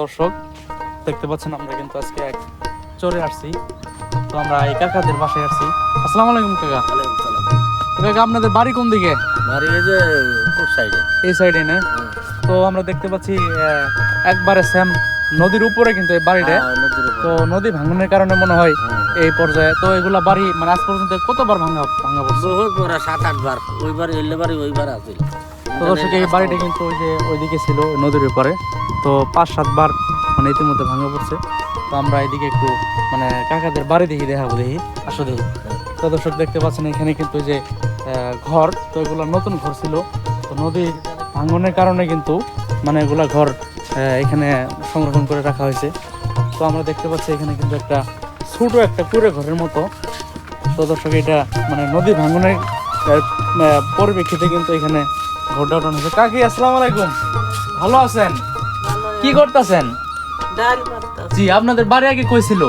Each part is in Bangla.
দর্শক দেখতে পাচ্ছেন আমরা কিন্তু আজকে এক চলে আসছি। তো আমরা এই কাকাদের বাসায় আসছি। আসসালামু আলাইকুম কাকা। কাকা আপনাদের বাড়ি কোন দিকে? বাড়ি এই যে সাইডে। এই সাইডে না? তো আমরা দেখতে পাচ্ছি একবারে সেম নদীর উপরে কিন্তু এই বাড়িটা। হ্যাঁ, তো নদী ভাঙনের কারণে মনে হয় হ্যাঁ। এই পর্যায়ে। তো এগুলা বাড়ি মানে আজ পর্যন্ত কতবার ভাঙা ভাঙা পড়ছে? বহুত বড় সাত আট বার ওইবার এলে বাড়ি ওইবার আছিল তো দর্শক এই বাড়িটা কিন্তু ওই যে ওইদিকে ছিল নদীর উপরে। তো পাঁচ সাতবার মানে ইতিমধ্যে ভাঙা পড়ছে। তো আমরা এদিকে একটু মানে কাকাদের বাড়ি দেখি, দেখাবো দেখি। আসো দেখি। তো দর্শক দেখতে পাচ্ছেন, এখানে কিন্তু যে ঘর, তো এগুলো নতুন ঘর ছিল। তো নদীর ভাঙনের কারণে কিন্তু মানে এগুলা ঘর এখানে সংরক্ষণ করে রাখা হয়েছে। তো আমরা দেখতে পাচ্ছি এখানে কিন্তু একটা ছোট একটা কুড়ে ঘরের মতো। তো দর্শক, এটা মানে নদী ভাঙনের পরিপ্রেক্ষিতে কিন্তু এখানে ঘরটা উঠানো হয়েছে। কাকি, আসসালামু আলাইকুম। ভালো আছেন? কি করতেছেন? ডাল জি আপনাদের বাড়ি আগে কই ছিল?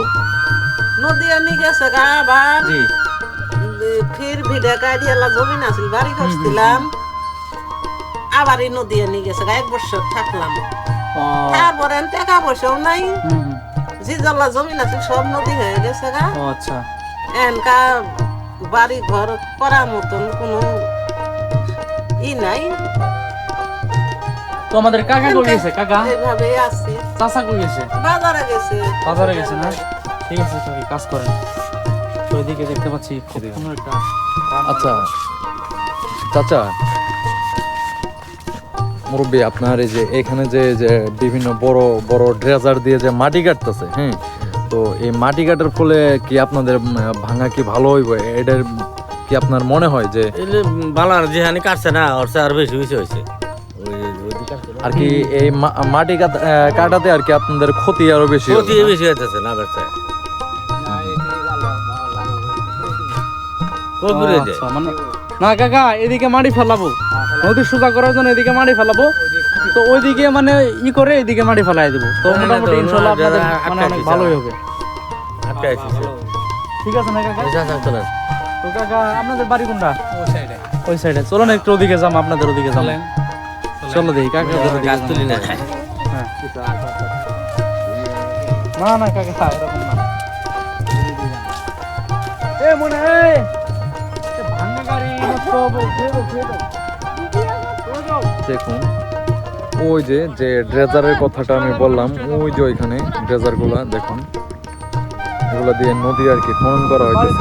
নদী আনি গেছে গা আবার জি। ফির ভিড়ে গাড়ি জমি নাছিল বাড়ি করছিলাম আবার এই নদী আনি গেছে গা এক বছর থাকলাম। তারপরে টাকা পয়সাও নাই। যে জল্লা জমি নাছিল সব নদী হয়ে গেছে গা। আচ্ছা। এনকা বাড়ি ঘর করার মতন কোনো ই নাই। তো আমাদের কাকা কই গেছে কাকা? এইভাবে আছি। চাচা কই গেছে? বাজারে গেছে। বাজারে গেছে না? ঠিক আছে কাকি কাজ করেন। তো এদিকে দেখতে পাচ্ছি খুব সুন্দর একটা আচ্ছা। চাচা মুরব্বী আপনার এই যে এখানে যে যে বিভিন্ন বড় বড় ড্রেজার দিয়ে যে মাটি কাটতেছে হ্যাঁ তো এই মাটি কাটার ফলে কি আপনাদের ভাঙা কি ভালো হইব? এটার কি আপনার মনে হয় যে বালার যেখানে কাটছে না ওর চেয়ে আর বেশি বেশি হয়েছে। আর কি এই মাটি কাটাতে আর কি আপনাদের ক্ষতি আরও বেশি ক্ষতি বেশি হইতেছে না যায়? আচ্ছা, মানে না কাকা এদিকে মাটি ফেলাবো। নদী সোজা করার জন্য এদিকে মাটি ফেলাবো। তো ওইদিকে মানে ই করে এদিকে মাটি ফেলাই দিব। তো না, মোটামুটি ইনশাল্লাহ আপনাদের মানে অনেক ভালোই হবে। ঠিক আছে না কাকা? সে। যা, যা, চলেন। তো কাকা আপনাদের বাড়ি কোনটা? ওই সাইডে। চলো না একটু ওদিকে যাম আপনাদের ওদিকে যাম। চলো দেখি কাকা গাছ তুলি না। হ্যাঁ। না না কাকা এরকম না। এ মনে ভাঙা গাড়ি। দেখুন ওই যে যে ড্রেজারের কথাটা আমি বললাম ওই যে ওইখানে ড্রেজারগুলা দেখুন। এগুলা দিয়ে নদী আর কি খনন করা বাড়ি